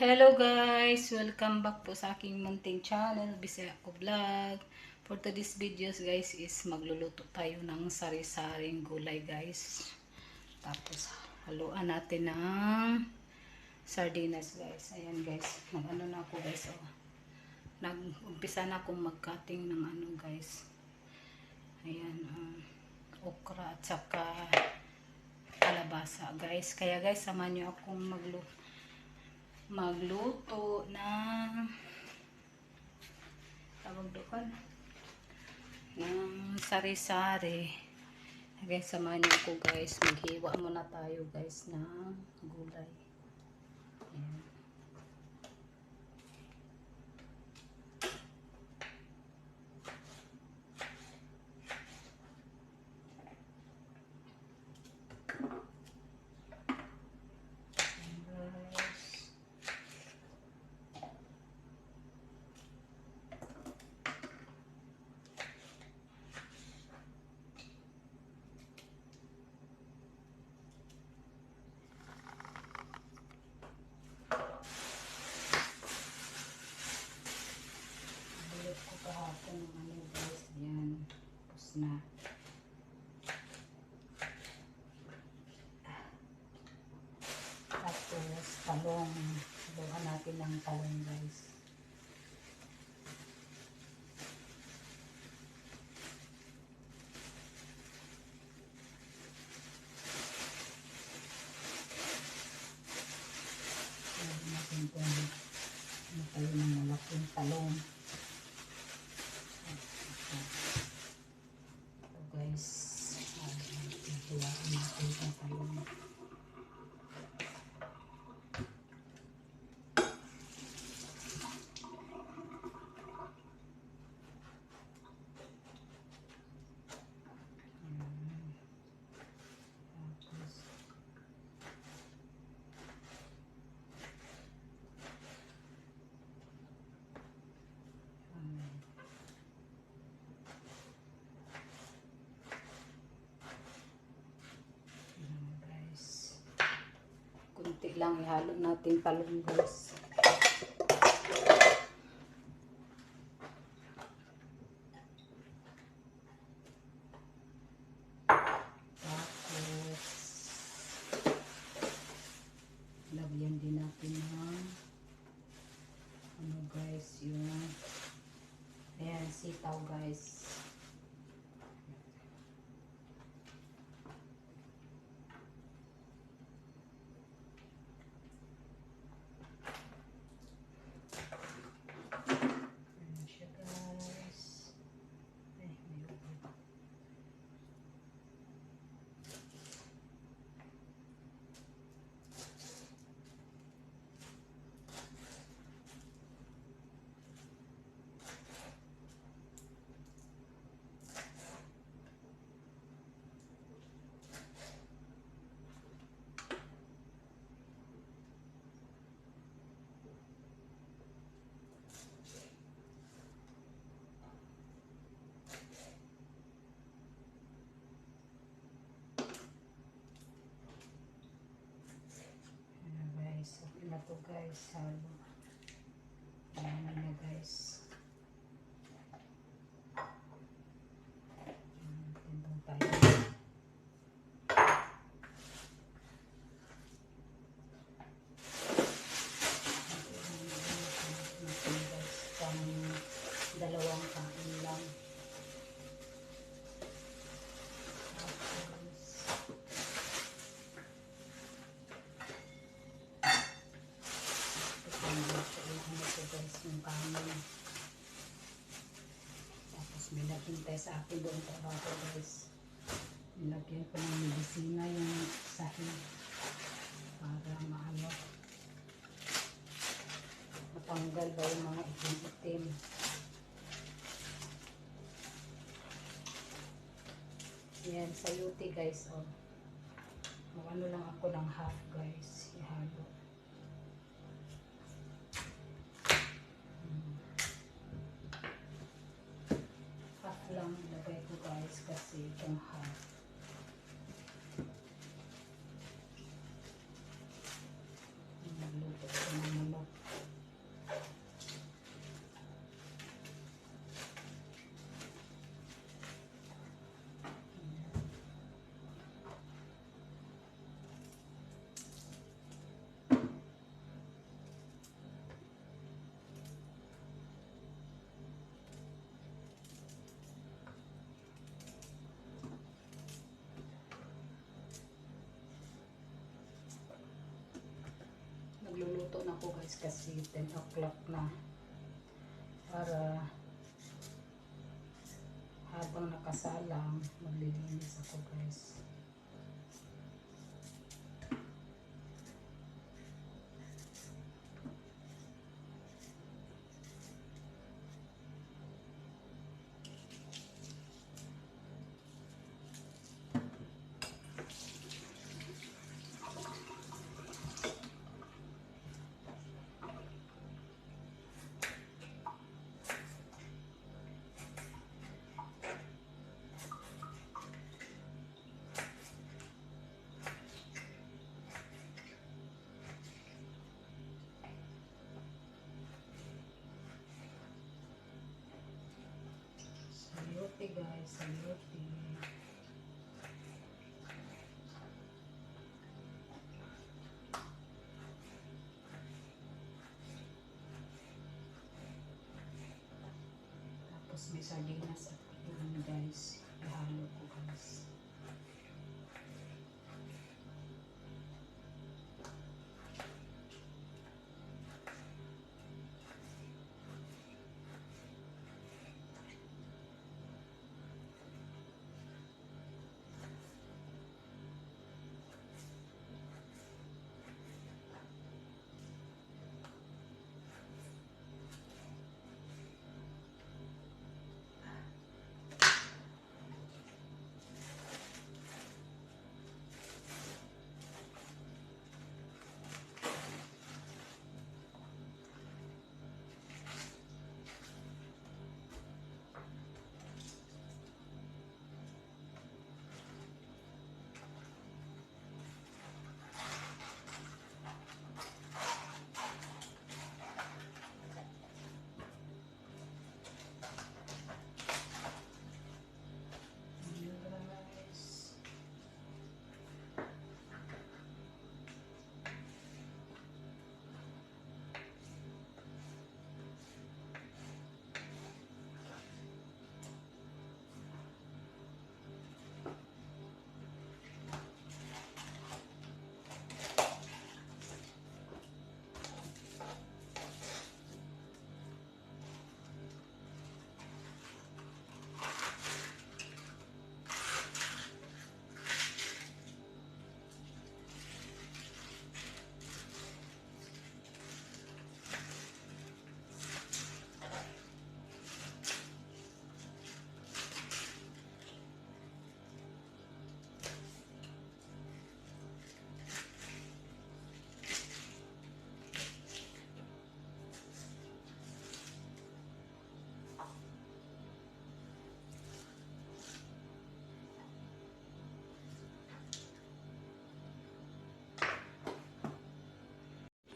Hello guys! Welcome back po sa aking munting channel, Bisaya ko Vlog. For today's videos guys is magluluto tayo ng sari-saring gulay guys. Tapos haluan natin ng sardinas guys. Ayan guys, nag-ano na ako guys. Oh. Nag-umpisa na akong mag-cutting ng ano guys. Ayan, um, okra at saka kalabasa guys. Kaya guys, samahan nyo akong magluto magluto ng tawag doon ng sari-sari. Guys samahan niyo ako guys. Maghiwa muna tayo guys ng gulay Ayan. Ayan, guys. Bilot ko kahapon ng ano guys. Yan. Na. Tapos talong. Luhan natin ng talong guys. Luhan natin kung ano tayo ng malaking talong. So guys, naghiwaan natin ang talong. Ayan. Tapos, ayan. Ayan, guys. Kunti lang ihalo natin talong guys. Tapos, lagyan din natin ng ano guys, yung ayan, sitaw guys. Ayan siya guys. Ay, may ubo. Ano guys, okay na to guys. Halo. Ayan na guys. Ayan, Tindong tayo. Natin guys, pang dalawang kain lang. Tapos, ito guys yung kanin. Tapos may naghintay sa akin doon trabaho guys. Nilagyan ko ng medisina yung sahig para maano matanggal ba yung mga itim-itim. Yan, sayuti guys. Oh. Mag-ano lang ako ng half lang ilagay ko guys kasi itong half magluluto na ako guys kasi 10 o'clock na. Para habang nakasalang, maglilinis ako guys. Sayote guys, sayote. Tapos may sardinas at yun guys. Ihalo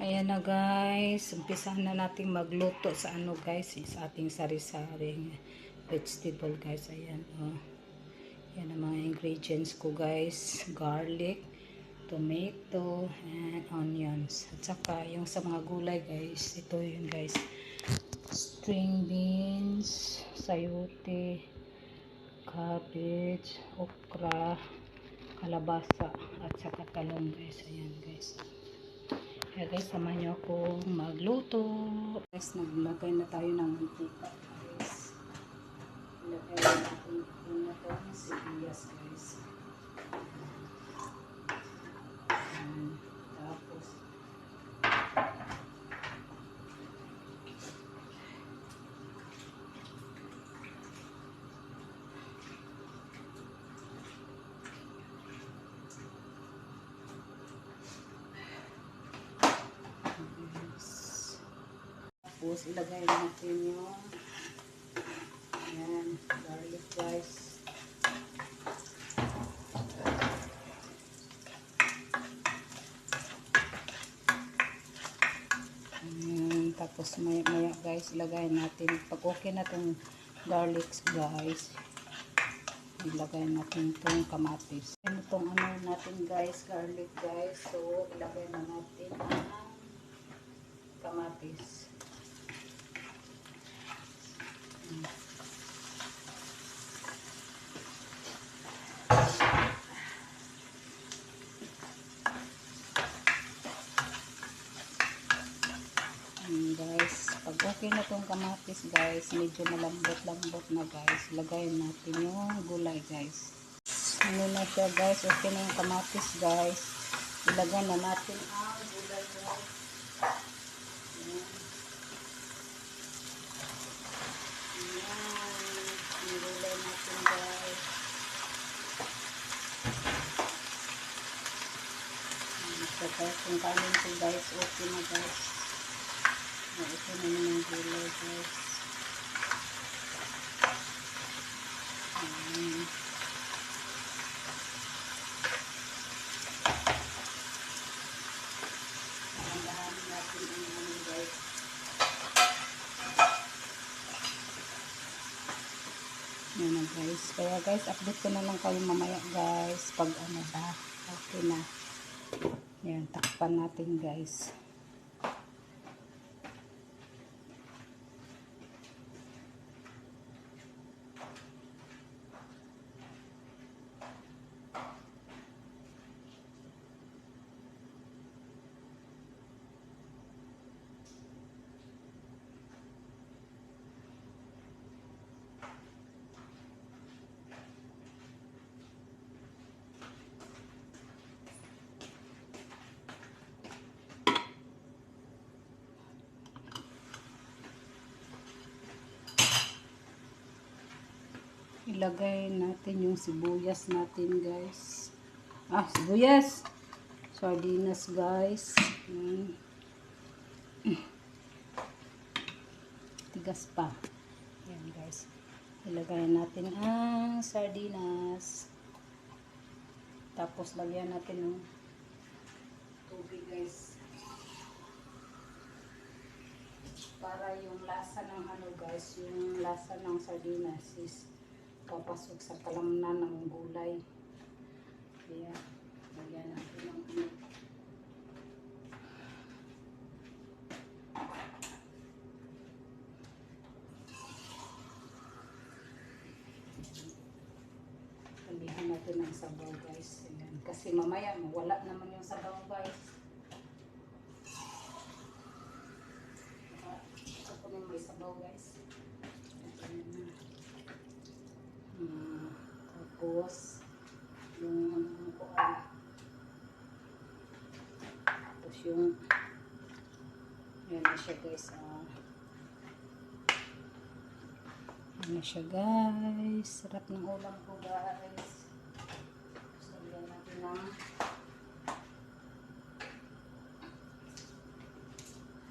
Ayan na guys, umpisahan na natin magluto sa ano guys, sa ating sari-saring vegetable guys. Ayan oh. Yan ang mga ingredients ko guys, garlic, tomato, and onions. At saka yung sa mga gulay guys, ito yun guys. String beans, sayote, cabbage, okra, kalabasa, at saka talong guys. Ayan guys. Kaya guys, samahan niyo ako magluto. Guys, naglagay na tayo ng mantika guys. Ilagay na natin yung na to ng sibuyas guys. Ayan. Tapos, guys. Tapos, ilagay natin yung Ayan, garlic guys. Ayan, tapos maya maya guys, ilagay natin. Pag okay na itong garlic guys, ilagay natin itong kamatis. Ano itong ano natin guys, garlic guys. So, ilagay na natin ang kamatis. And guys, pag okay na tong kamatis guys, medyo malambot-lambot na guys. Lagay natin yung gulay guys. Ano na siya guys, okay na yung kamatis guys. Ilagay na natin ang Kung kanin ko guys, okay na guys. Na ito na naman ang gulay guys. Guys. Yan na guys. Kaya guys, update ko na lang kayo mamaya guys. Pag ano ba, okay na. Yan, takpan natin guys. Ilagay natin yung sibuyas natin guys. Ah, sibuyas! Sardinas guys. Yan. Tigas pa. Yan guys. Ilagay natin ang sardinas. Tapos lagyan natin ng tubig guys. Para yung lasa ng ano guys, yung lasa ng sardinas is papasok sa kalamnan ng gulay. Kaya, lagyan natin ng ano. Tabihan natin ng sabaw guys. Ayan. Kasi mamaya mawala naman yung sabaw guys. Ito po yung may sabaw guys. Ayan na. Hmm, tapos, yung ano ko ah. Tapos yung, yan na siya guys. Ah. Yan na siya guys. Sarap ng ulam ko guys. Tapos lagyan natin ng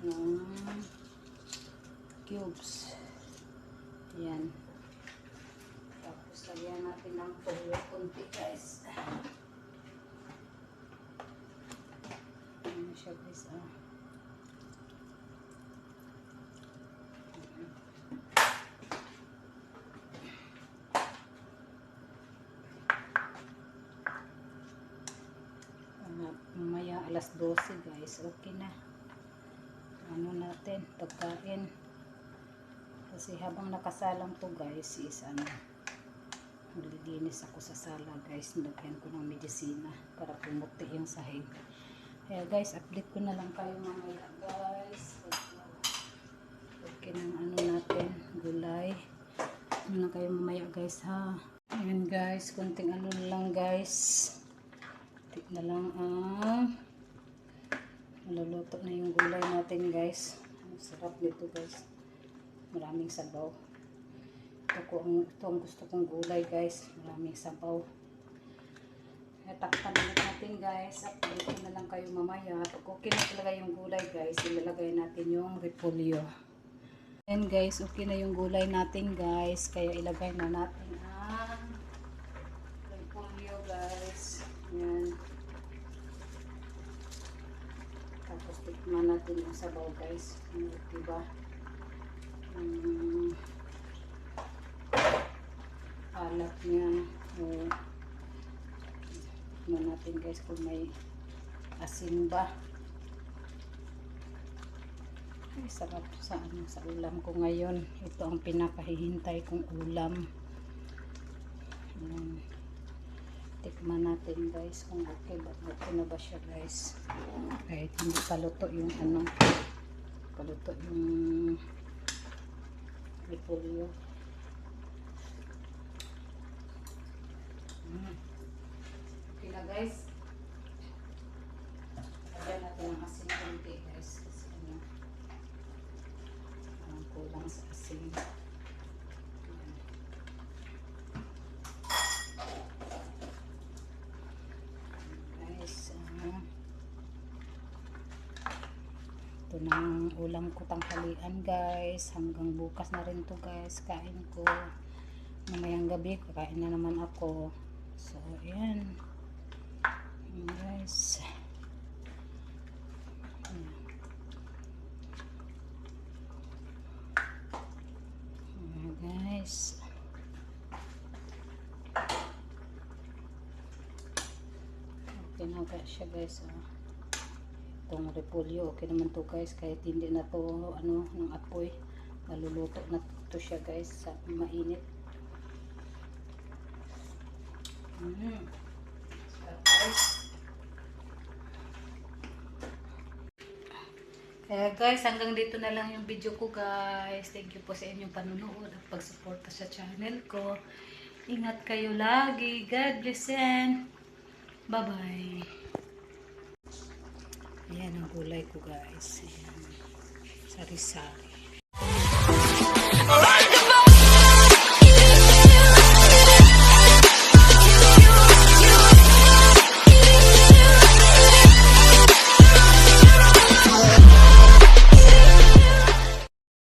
ng cubes. Yan. Lagyan natin ng toyo konti guys. Ano siya guys ah. Ah, Mamaya alas 12 guys. Okay na. Ano natin. Pagkain. Kasi habang nakasalang to guys is ano naglilinis ako sa sala guys. Nilagyan ko ng medisina para pumuti yung sahig. Kaya guys update ko na lang kayo mamaya guys. Okay ng ano natin gulay. Ano na kayo mamaya guys ha? Ayun guys kunting ano lang guys. Tik na lang ang maluluto na yung gulay natin guys. Ang sarap nito guys. Maraming sabaw ito, ko, ang, ito ang gusto kong gulay guys. Maraming sabaw. Eh, takpan ulit natin guys. Update na lang kayo mamaya. Pag okay na talaga yung gulay guys. Ilalagay natin yung repolyo. And guys. Okay na yung gulay natin guys. Kaya ilagay na natin ang repolyo guys. Yan tapos tikman natin yung sabaw guys. Diba um, alat niya. O ano natin guys kung may asin ba. Ay sarap sa ano sa ulam ko ngayon. Ito ang pinakahihintay kong ulam. Ayan. tikman natin guys kung okay ba okay na ba siya guys. Kahit hindi paluto yung ano paluto yung tayo. Okay na guys. Lagyan natin ng asin konti guys. Kasi ano, parang kulang sa asin. Ah, ito ang ulam ko tanghalian guys. Hanggang bukas na rin to guys. Kain ko. Mamayang gabi, kakain na naman ako. So, ayan. Ayan, guys. Ayan. Ayan, guys. Okay na ga siya guys. Ah. Itong repolyo, okay naman to guys. Kahit hindi na to ano, ng apoy. Maluluto na to siya guys sa mainit. Mm. Guys. Kaya guys, hanggang dito na lang yung video ko guys. Thank you po sa inyong panunood at pagsuporta sa channel ko. Ingat kayo lagi. God bless and bye-bye. Ayan ang gulay ko guys. Sari-sari.